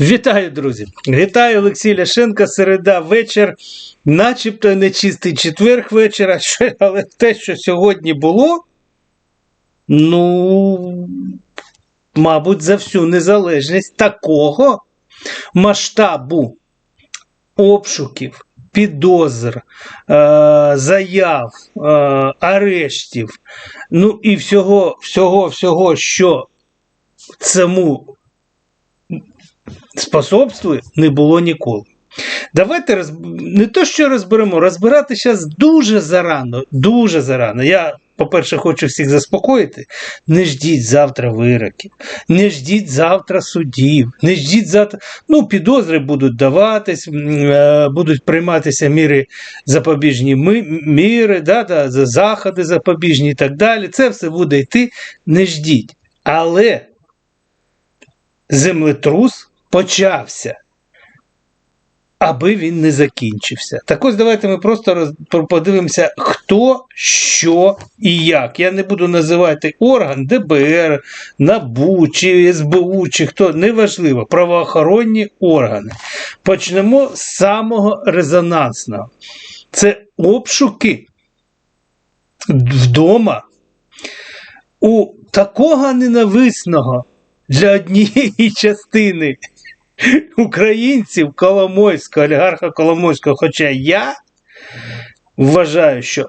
Вітаю, друзі! Вітаю Олексій Ляшенко, середа вечір, начебто нечистий четверг вечора, але те, що сьогодні було, ну, мабуть, за всю незалежність такого масштабу обшуків, підозр, е, заяв, е, арештів, ну і всього, всього, всього, що цьому способствує, не було ніколи. Давайте роз... не то, що розберемо, розбирати зараз дуже зарано. Дуже зарано. Я, по-перше, хочу всіх заспокоїти. Не ждіть завтра вироків, не ждіть завтра судів, не ждіть завтра. Ну, підозри будуть даватись, е, будуть прийматися міри запобіжні міри, да, да, заходи запобіжні і так далі. Це все буде йти. Не ждіть. Але землетрус почався, аби він не закінчився. Так ось давайте ми просто роз, подивимося, хто, що і як. Я не буду називати орган, ДБР, НАБУ чи СБУ, чи хто, неважливо, правоохоронні органи. Почнемо з самого резонансного. Це обшуки вдома у такого ненависного для однієї частини українців Коломойського, олігарха Коломойського. Хоча я вважаю, що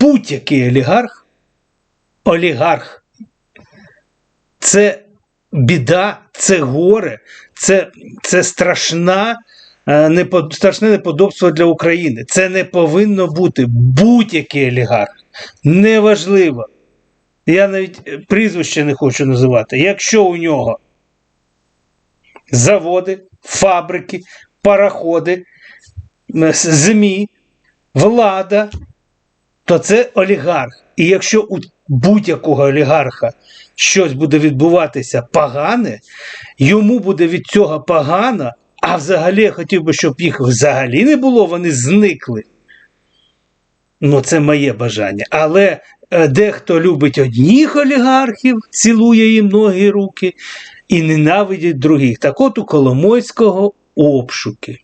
будь-який олігарх, олігарх це біда, це горе, це, це страшна. е, Страшне неподобство для України. Це не повинно бути будь-який олігарх. Неважливо. Я навіть е, прізвище не хочу називати. Якщо у нього заводи, фабрики, пароходи, ЗМІ, влада, то це олігарх. І якщо у будь-якого олігарха щось буде відбуватися погане, йому буде від цього погано, а взагалі я хотів би, щоб їх взагалі не було, вони зникли. Ну, це моє бажання. Але е, дехто любить одних олігархів, цілує їм ноги і руки, і ненавидять других. Так от у Коломойського обшуки.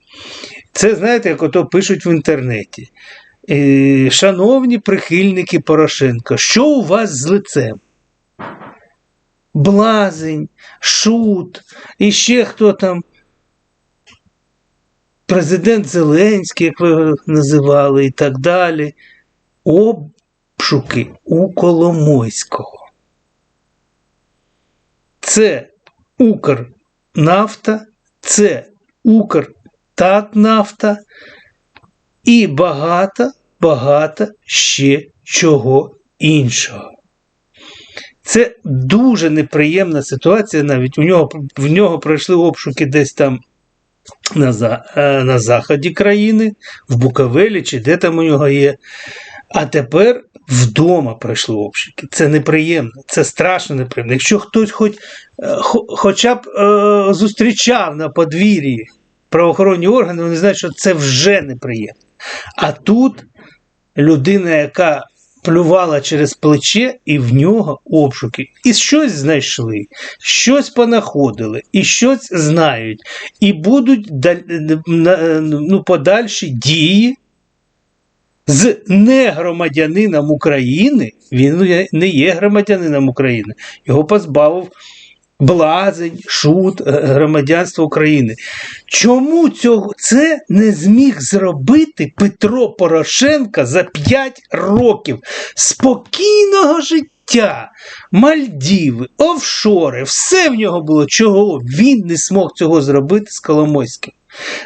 Це, знаєте, як ото пишуть в інтернеті. Е, Шановні прихильники Порошенка, що у вас з лицем? Блазень, шут, і ще хто там. Президент Зеленський, як ви його називали, і так далі. Обшуки у Коломойського. Це Укрнафта, це Укртатнафта і багато, багато ще чого іншого. Це дуже неприємна ситуація. Навіть у нього, в нього пройшли обшуки десь там на, е, на заході країни, в Буковелі чи де там у нього є. А тепер вдома пройшли обшуки. Це неприємно, це страшно неприємно. Якщо хтось хоч, е, хоча б е, зустрічав на подвір'ї правоохоронні органи, вони знають, що це вже неприємно. А тут людина, яка плювала через плече, і в нього обшуки. І щось знайшли, щось понаходили, і щось знають. І будуть ну, подальші дії з негромадянином України. Він не є громадянином України. Його позбавив блазень, шут е, громадянства України. Чому цього це не зміг зробити Петро Порошенко за 5 років спокійного життя? Мальдіви, офшори, все в нього було. Чого він не змог цього зробити з Коломойським?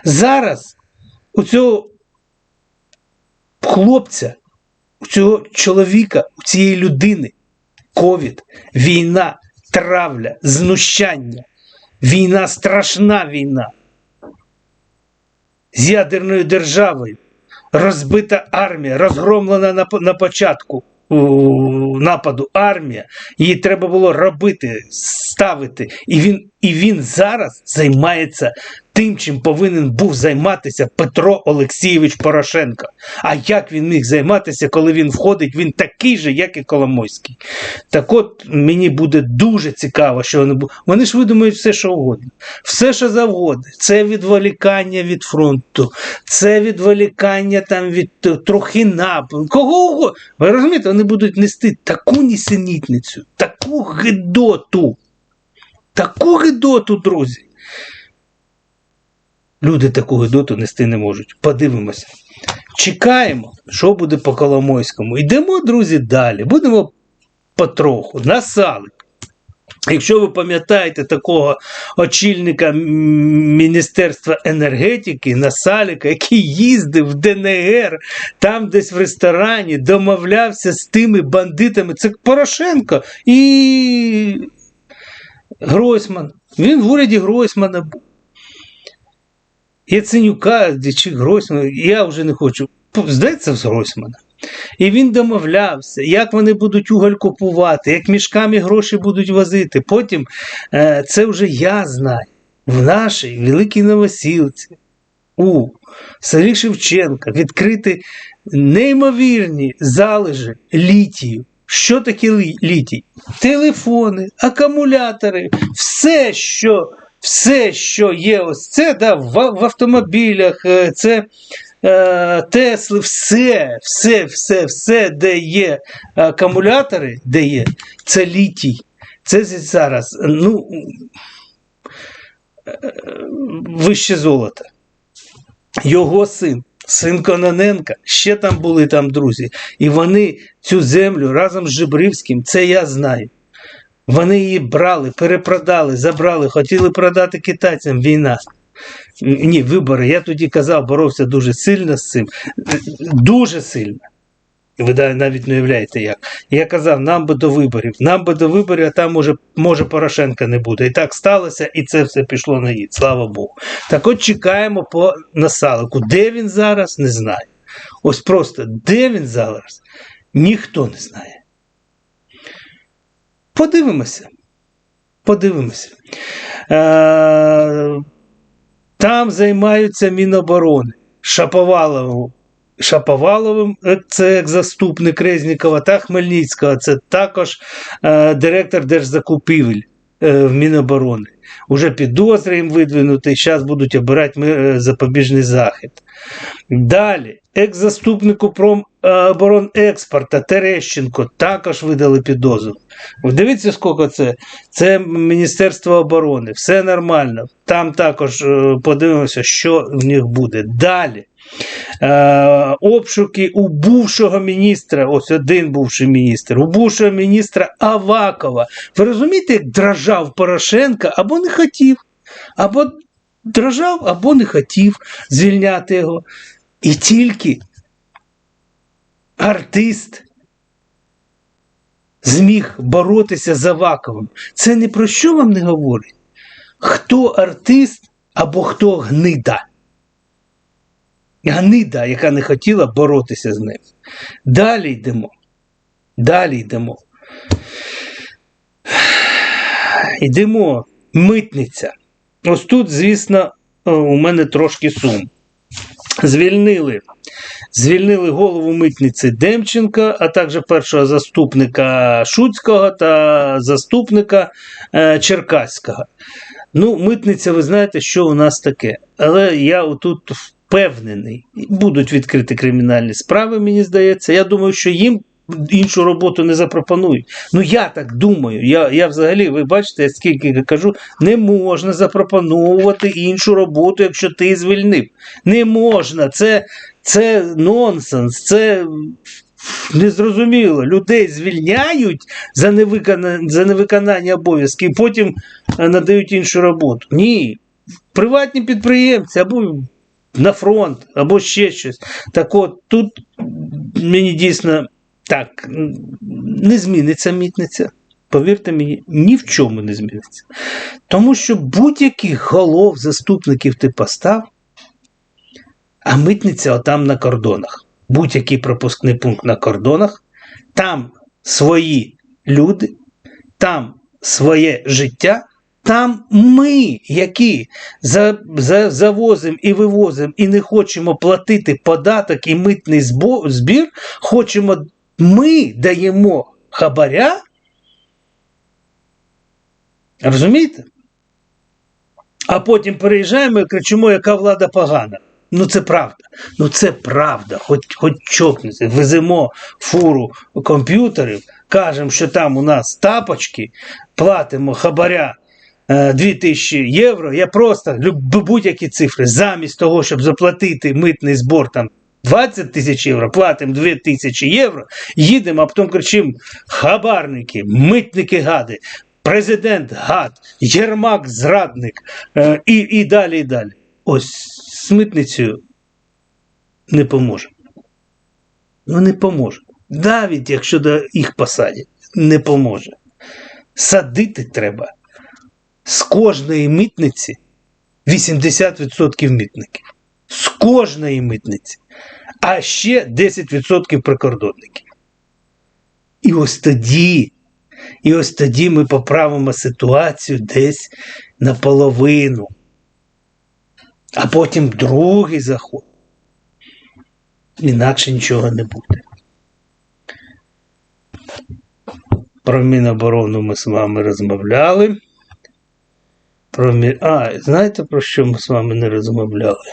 Зараз у цього хлопця, у цього чоловіка, у цієї людини ковід, війна, травля, знущання, війна, страшна війна з ядерною державою, розбита армія, розгромлена на, на початку нападу армія. Її треба було робити, ставити. І він І він зараз займається тим, чим повинен був займатися Петро Олексійович Порошенко. А як він міг займатися, коли він входить, він такий же, як і Коломойський. Так от мені буде дуже цікаво, що вони будуть. Вони ж видумають все, що угодно. Все, що завгодно. Це відволікання від фронту, це відволікання там від е, нападу. Кого угодно. Ви розумієте, вони будуть нести таку нісенітницю, таку гидоту. Таку гидоту, друзі. Люди таку гидоту нести не можуть. Подивимося. Чекаємо, що буде по Коломойському. Йдемо, друзі, далі. Будемо потроху. Насалик. Якщо ви пам'ятаєте такого очільника Міністерства енергетики Насаліка, який їздив в ДНР, там десь в ресторані, домовлявся з тими бандитами, це Порошенко і Гройсман. Він в уряді Гройсмана був. Яценюка чи Гройсмана, я вже не хочу. Здається, з Гройсмана. І він домовлявся, як вони будуть уголь купувати, як мішками гроші будуть возити. Потім е, це вже я знаю. В нашій великій новосілці у селі Шевченка відкрити неймовірні залежі літію. Що таке літій? Телефони, акумулятори, все, що, все, що є, ось це да, в, в автомобілях, е, це е, Тесли, все, все, все, все, де є акумулятори, де є, це літій. Це зараз ну, е, вище золота. Його син, син Кононенка, ще там були там друзі. І вони цю землю разом з Жибривським, це я знаю. Вони її брали, перепродали, забрали, хотіли продати китайцям війна. Ні, вибори. Я тоді казав, боровся дуже сильно з цим. Дуже сильно. Ви навіть не уявляєте як. Я казав, нам би до виборів, нам би до виборів, а там може, може Порошенка не буде. І так сталося, і це все пішло на їд, слава Богу. Так от чекаємо по насалику. Де він зараз, не знаю. Ось просто де він зараз, ніхто не знає. Подивимося. Подивимося. Е, там займаються Міноборони. Шаповалову. Шаповаловим, е, це як заступник Резнікова та Хмельницького, це також е, директор держзакупівель е, в Міноборони. Уже підозри їм видвинути, зараз будуть обирати е, запобіжний захід. Далі, екс-заступнику промоборонекспорта Терещенко також видали підозру. Дивіться, скільки це. Це Міністерство оборони, все нормально. Там також е, подивимося, що в них буде. Далі. Е, обшуки у бувшого міністра, ось один бувший міністр, у бувшого міністра Авакова. Ви розумієте, як дрожав Порошенка або не хотів, або дрожав, або не хотів звільняти його. І тільки артист зміг боротися з Аваковим. Це не про що вам не говорить? Хто артист або хто гнида? Гнида, яка не хотіла боротися з ним. Далі йдемо. Далі йдемо. Йдемо. Митниця. Ось тут, звісно, е, у мене трошки сум. Звільнили. Звільнили голову митниці Демченка, а також першого заступника Шуцького та заступника е, Черкаського. Ну, митниця, ви знаєте, що у нас таке. Але я тут впевнений, будуть відкриті кримінальні справи, мені здається. Я думаю, що їм іншу роботу не запропонують. Ну, я так думаю. Я, я взагалі, ви бачите, я скільки кажу, не можна запропонувати іншу роботу, якщо ти звільнив. Не можна. Це, це нонсенс, це. Незрозуміло, людей звільняють за невиконання, за невиконання обов'язків, потім е, надають іншу роботу. Ні. Приватні підприємці або на фронт, або ще щось. Так от тут мені дійсно так не зміниться мітниця. Повірте мені, ні в чому не зміниться. Тому що будь-яких голов, заступників ти постав, а митниця отам на кордонах. Будь-який пропускний пункт на кордонах, там свої люди, там своє життя, Там ми, які за, за, завозимо і вивозимо, і не хочемо платити податок і митний збір, хочемо, ми даємо хабаря. Розумієте? А потім переїжджаємо і кричимо, яка влада погана. Ну це правда. Ну це правда. Хоч, хоч чокнеться. Веземо фуру комп'ютерів, кажемо, що там у нас тапочки, платимо хабаря е, 2000 євро. Я просто будь-які цифри. Замість того, щоб заплатити митний збор там 20 тисяч євро, платимо 2 тисячі євро, їдемо, а потім кричимо хабарники, митники гади. Президент гад, Єрмак зрадник е, і, і далі, і далі. Ось з митницею не поможе. Ну не поможе. Навіть якщо до їх посадять, не поможе. Садити треба з кожної митниці 80% митників. З кожної митниці. А ще 10% прикордонників. І ось тоді, і ось тоді ми поправимо ситуацію десь наполовину. А потім другий заход. Інакше нічого не буде. Про Міноборону ми з вами розмовляли. Про мі... А, знаєте, про що ми з вами не розмовляли?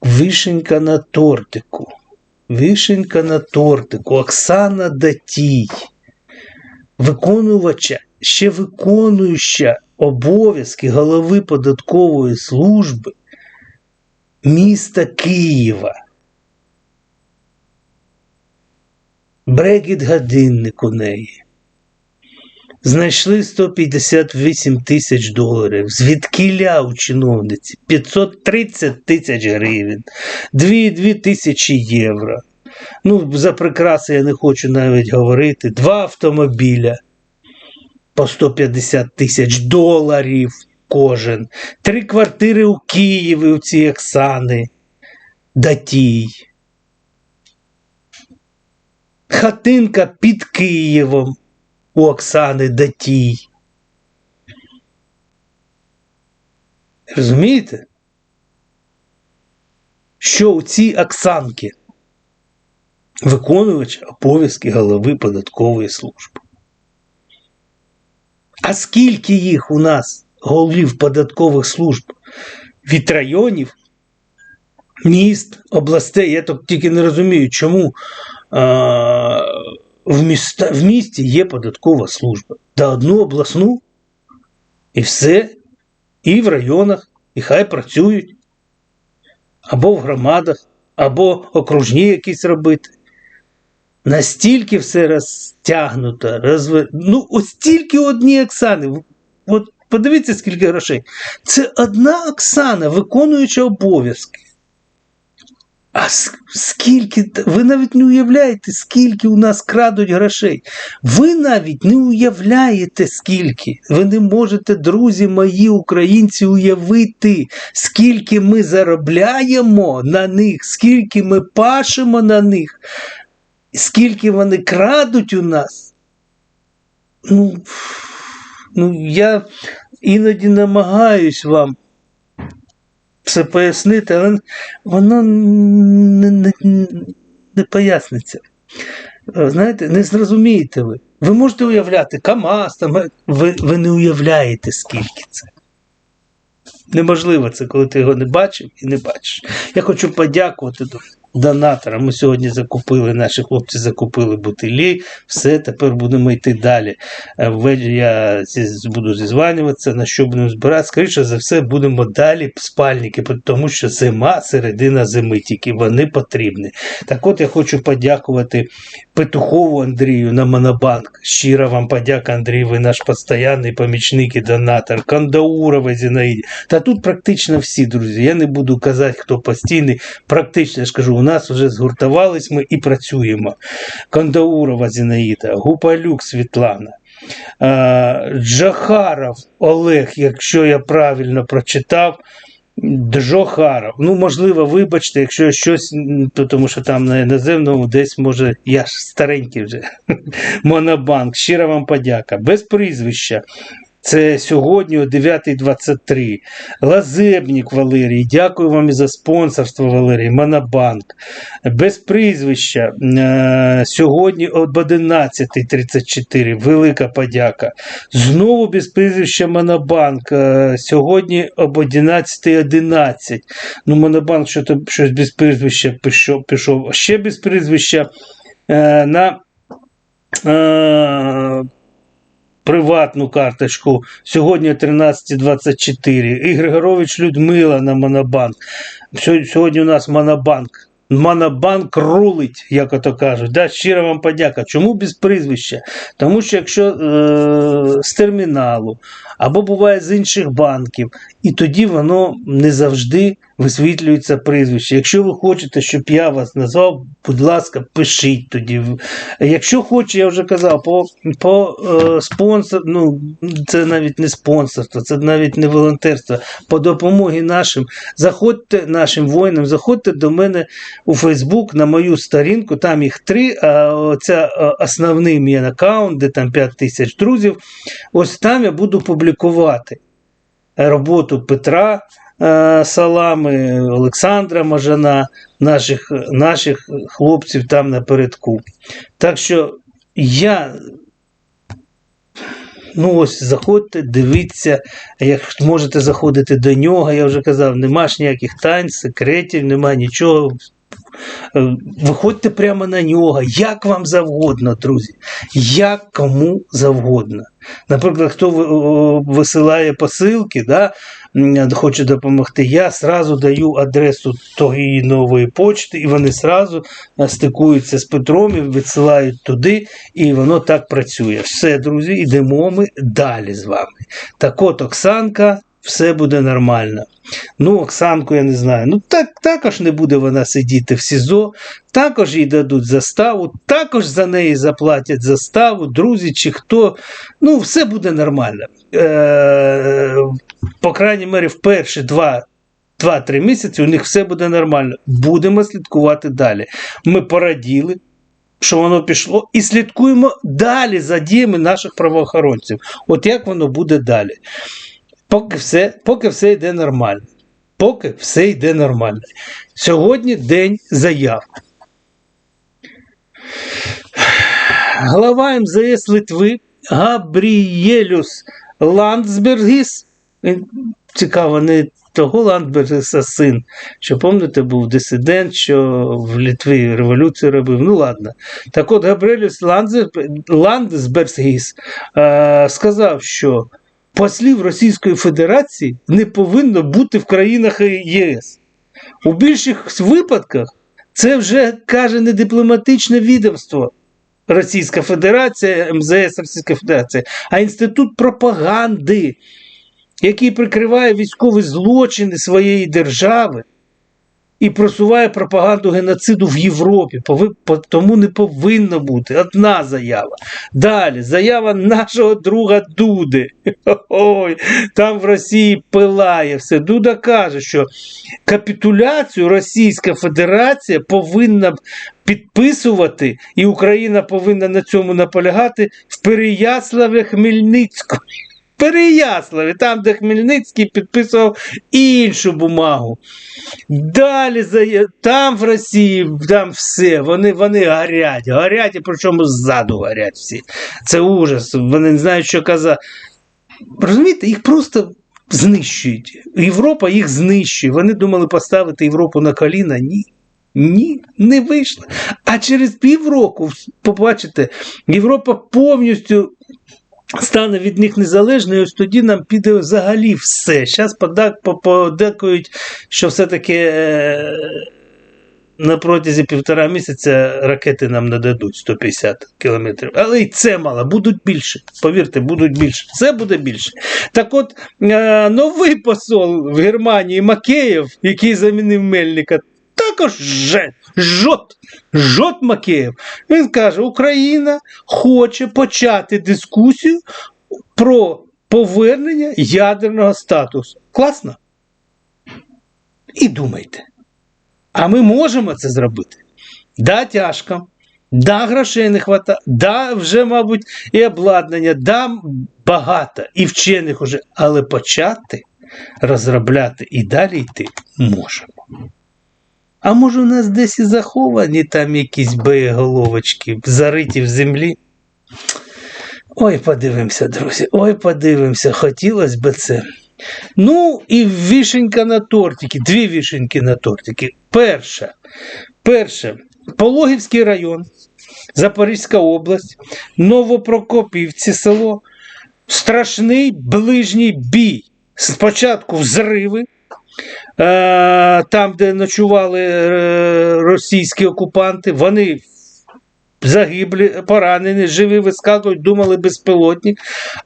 Вишенька на тортику. Вишенька на тортику. Оксана Датій. Виконувача, ще виконуюча обов'язки голови податкової служби міста Києва. Брекіт годинник у неї. Знайшли 158 тисяч доларів. Звідкіля у чиновниці 530 тисяч гривень, 2,2 тисячі євро. Ну, за прикраси я не хочу навіть говорити. Два автомобіля по 150 тисяч доларів кожен. Три квартири у Києві у ці Оксани. Датій. Хатинка під Києвом у Оксани Датій. Розумієте? Що у цій Оксанки виконувач обов'язки голови податкової служби. А скільки їх у нас голів податкових служб від районів, міст, областей? Я так тільки не розумію, чому а, в, міста, в місті є податкова служба. Та одну обласну і все, і в районах, і хай працюють, або в громадах, або окружні якісь робити. Настільки все розтягнуто, розв... ну, ось тільки одні Оксани. От подивіться, скільки грошей. Це одна Оксана, виконуюча обов'язки. А скільки, ви навіть не уявляєте, скільки у нас крадуть грошей. Ви навіть не уявляєте, скільки. Ви не можете, друзі мої українці, уявити, скільки ми заробляємо на них, скільки ми пашемо на них, скільки вони крадуть у нас. Ну, ну я іноді намагаюсь вам все пояснити, але воно не, не, не поясниться. Е, Знаєте, не зрозумієте ви. Ви можете уявляти КАМАЗ, там, е, ви, ви не уявляєте, скільки це. Неможливо це, коли ти його не бачив і не бачиш. Я хочу подякувати до- донаторам. Ми сьогодні закупили, наші хлопці закупили бутилі, все, тепер будемо йти далі. Е, Я буду зізванюватися, на що будемо збирати. Скоріше за все, будемо далі спальники, тому що зима, середина зими, тільки вони потрібні. Так от я хочу подякувати Петухову Андрію на Монобанк. Щира вам подяка, Андрій, ви наш постійний помічник і донатор. Кандаурова Зінаїді. Та тут практично всі, друзі. Я не буду казати, хто постійний. Практично, я ж кажу, у нас вже згуртувались ми і працюємо. Кандаурова Зінаїда, Гупалюк Світлана. Джахаров Олег, якщо я правильно прочитав, Джохаров. Ну, можливо, вибачте, якщо щось, тому що там на іноземному десь може, я ж старенький вже. Монобанк. Щира вам подяка. Без прізвища. Це сьогодні о 9.23. Лазебнік Валерій, дякую вам і за спонсорство, Валерій. Монобанк. Без прізвища. е, Сьогодні об 11.34. Велика подяка. Знову без прізвища Монобанк. е, Сьогодні об 11.11. Ну, Монобанк щось без прізвища пішов. пішов. Ще без прізвища е, на. Приватну карточку сьогодні 13.24. І Григорович Людмила на Монобанк. Сьогодні у нас Монобанк. Монобанк рулить, як ото кажуть. Да, щира вам подяка. Чому без прізвища? Тому що якщо е, з терміналу або буває з інших банків, і тоді воно не завжди висвітлюється прізвище. Якщо ви хочете, щоб я вас назвав, будь ласка, пишіть тоді. Якщо хоче, я вже казав, по, по е, спонсор, ну це навіть не спонсорство, це навіть не волонтерство. По допомогі нашим, заходьте нашим воїнам, заходьте до мене у Фейсбук на мою сторінку, там їх три. А це основний мій аккаунт, де там 5 тисяч друзів. Ось там я буду публікувати роботу Петра е, Салами, Олександра Мажана, наших, наших хлопців там напередку. Так що я. Ну, ось заходьте, дивіться, як можете заходити до нього. Я вже казав, нема ж ніяких тайн, секретів, нема нічого. Виходьте прямо на нього, як вам завгодно, друзі. Як кому завгодно. Наприклад, хто висилає посилки, да, хоче допомогти, я сразу даю адресу тої нової почти, і вони сразу е, стикуються з Петром і відсилають туди, і воно так працює. Все, друзі, йдемо ми далі з вами. Так от, Оксанка, все буде нормально. Ну, Оксанку я не знаю. Ну, так, також не буде вона сидіти в СІЗО, також їй дадуть заставу, також за неї заплатять заставу, друзі чи хто. Ну, все буде нормально. Е, по крайній мері, в перші два. 2-3 місяці у них все буде нормально. Будемо слідкувати далі. Ми пораділи, що воно пішло, і слідкуємо далі за діями наших правоохоронців. От як воно буде далі. Поки все, поки все йде нормально. Поки все йде нормально. Сьогодні день заяв. Глава МЗС Литви Габрієлюс Ландсбергіс. Він, Цікаво, не того Ландсбергіса син, що пам'ятаєте, був дисидент, що в Литві революцію робив. Ну ладно. Так от Габріелюс Ландсбергіс е, сказав, що послів Російської Федерації не повинно бути в країнах ЄС. У більших випадках це вже каже не дипломатичне відомство Російська Федерація, МЗС Російська Федерація, а інститут пропаганди, який прикриває військові злочини своєї держави і просуває пропаганду геноциду в Європі. Тому не повинно бути одна заява. Далі заява нашого друга Дуди. Ой, там в Росії пилає все. Дуда каже, що капітуляцію Російська Федерація повинна підписувати, і Україна повинна на цьому наполягати в Переяславі Хмельницькому. Переяславі, там, де Хмельницький підписував іншу бумагу. Далі там в Росії, там все, вони, вони горять, горять, і причому ззаду горять всі. Це ужас. Вони не знають, що казати. Розумієте, їх просто знищують. Європа їх знищує. Вони думали поставити Європу на коліна. Ні. Ні, не вийшло. А через півроку, побачите, Європа повністю стане від них незалежною, ось тоді нам піде взагалі все. Зараз подекують, що все-таки е, на протязі півтора місяця ракети нам нададуть 150 кілометрів. Але і це мало, будуть більше. Повірте, будуть більше. Все буде більше. Так от, е, новий посол в Германії Макеєв, який замінив Мельника, також же, жот, жот Макеєв. Він каже, Україна хоче почати дискусію про повернення ядерного статусу. Класно? І думайте. А ми можемо це зробити. Да, тяжко. Да, грошей не вистачає, да, вже, мабуть, і обладнання, да, багато, і вчених уже, але почати розробляти і далі йти можемо. А може, у нас десь і заховані там якісь боєголовочки, зариті в землі? Ой, подивимося, друзі, ой, подивимося, хотілося б це. Ну, і вішенька на тортики, дві вішеньки на тортики. Перша, перше, Пологівський район, Запорізька область, Новопрокопівці село, страшний ближній бій. Спочатку взриви, там, де ночували е, російські окупанти, вони загиблі, поранені, живі вискакують, думали безпілотник.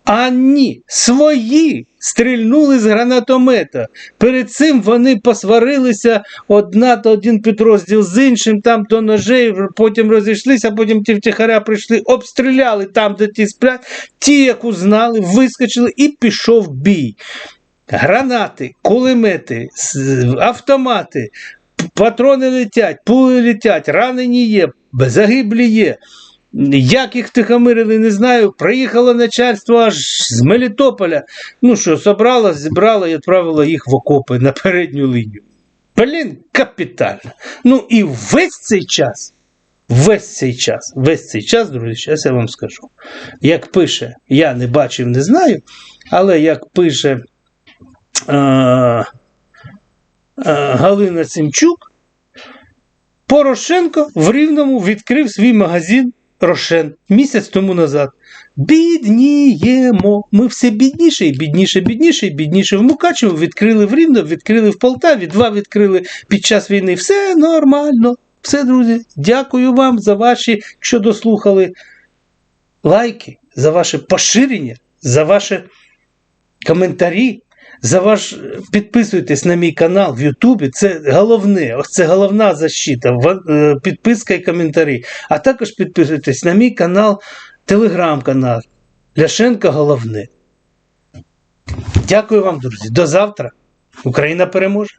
А ні, свої стрільнули з гранатомета. Перед цим вони посварилися одна та один підрозділ з іншим, там до ножей, потім розійшлися, потім ті втихаря прийшли, обстріляли там, де ті сплять, ті, як узнали, вискочили і пішов бій. Гранати, кулемети, автомати, патрони летять, пули летять, ранені є, загиблі є. Як їх тихомирили, не знаю. Приїхало начальство аж з Мелітополя. Ну що, собрало, зібрало і відправило їх в окопи на передню лінію. Блін, капітально. Ну і весь цей час, весь цей час, весь цей час, друзі, зараз я вам скажу. Як пише, я не бачив, не знаю, але як пише Галина Сімчук, Порошенко в Рівному відкрив свій магазин Рошен місяць тому назад. Бідніємо. Ми все бідніше і бідніше, бідніше і бідніше. В Мукачево відкрили в Рівно, відкрили в Полтаві, два відкрили під час війни. Все нормально. Все, друзі. Дякую вам за ваші, що дослухали лайки, за ваше поширення, за ваші коментарі. За ваш підписуйтесь на мій канал в Ютубі. Це головне, ось це головна защита. е, Підписка і коментарі. А також підписуйтесь на мій канал, телеграм-канал. Ляшенко головне. Дякую вам, друзі. До завтра. Україна переможе.